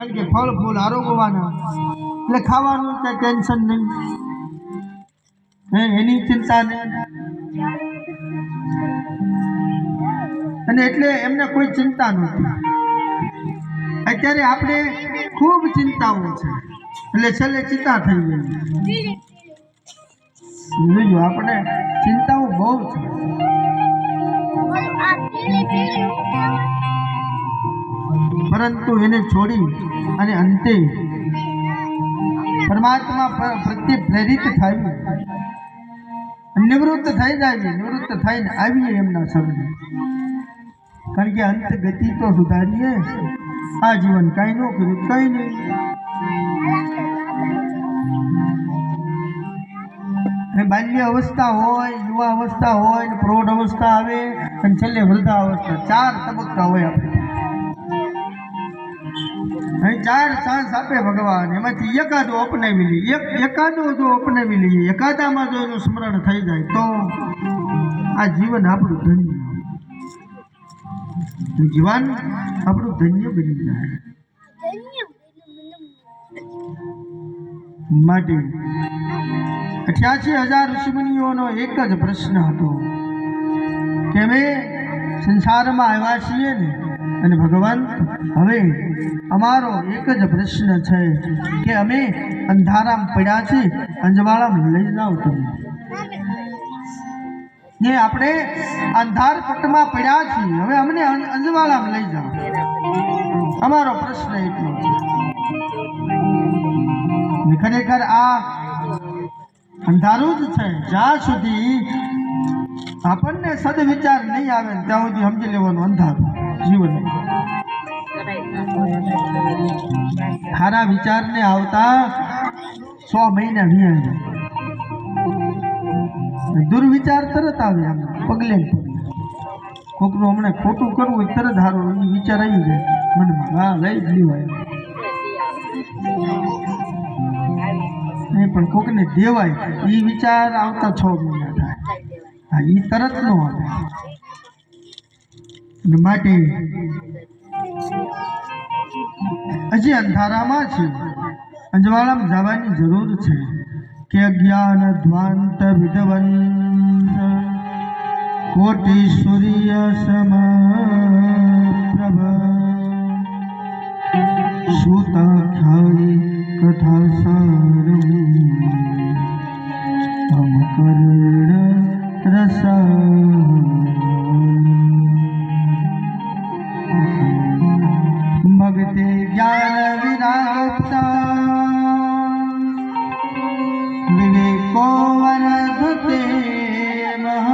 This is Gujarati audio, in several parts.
કે ફળ ફૂલ આરોગવાના. એટલે ખાવાનું કઈ ટેન્શન નહીં. એની ચિંતા નહીં. અને એટલે એમને કોઈ ચિંતા નથી. અત્યારે આપણે ખૂબ ચિંતાઓ છે. એટલે છેલ્લે ચિંતા થઈ ગઈ. જોજો આપણે ચિંતાઓ બહુ છે. પરંતુ એને છોડી અને અંતે પરમાત્મા પ્રત્યે પ્રેરિત થાય. નિવૃત્ત થઈ જાય નિવૃત્ત થઈને આવીએ એમના શબ્દ કારણ કે અંત ગતિ તો સુધારીએ. આ જીવન કાંઈ ન કર્યું, કઈ નહીં. અને બાલ્ય અવસ્થા હોય, યુવા અવસ્થા હોય પ્રૌઢ અવસ્થા આવે, અને છેલ્લે વૃદ્ધા અવસ્થા. ચાર તબક્કા હોય આપણે. અહીં ચાર ચાન્સ આપે ભગવાન. એમાંથી એકાદો અપનાવી લઈએ એક એકાદો જો અપનાવી લઈએ એકાદામાં જો એનું સ્મરણ થઈ જાય તો આ જીવન આપણું ધન્ય જીવન આપણું ધન્ય બની જાય. માટે અઠ્યાસી હજાર ઋષિમુનિઓનો એક જ પ્રશ્ન હતો. કે અમે સંસારમાં આવ્યા છીએ ને અને ભગવાન, હવે અમારો એક જ પ્રશ્ન છે કે અમે અંધારામ પડ્યા છીએ, અંજવાળામાં લઈ જાઓ તમે. ને આપણે અંધાર પટમાં પડ્યા છીએ, હવે અમને અંજવાળામાં લઈ જાઓ. અમારો પ્રશ્ન એટલો છે. ખરેખર આ અંધારું જ છે. જ્યાં સુધી આપણને સદવિચાર નહીં આવે ને ત્યાં સુધી સમજી લેવાનું અંધારું જીવન. સારા વિચારને આવતા સો મહિના વીયા દુર્વિચાર તરત આવે આમ, પગલે કોકનું હમણાં ખોટું કરવું હોય તરત હારો, એ વિચાર આવી જાય. મનમાં હા, લઈ જ લેવાય. નહીં, પણ કોકને દેવાય. એ વિચાર આવતા છ મહિના થાય. હા એ તરત નો આવે. માટે હજી અંધારામાં છે. અંજવાળામાં જવાની જરૂર છે. કે અજ્ઞાન ધ્વાંત વિધવંત કોટી સૂર્ય સમ પ્રભ સુતાખ્યાયી કથા સારું અમ કર્ણ भगते ज्ञान विराता विवेको वरदते माया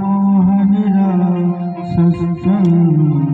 मोहन संस्कृत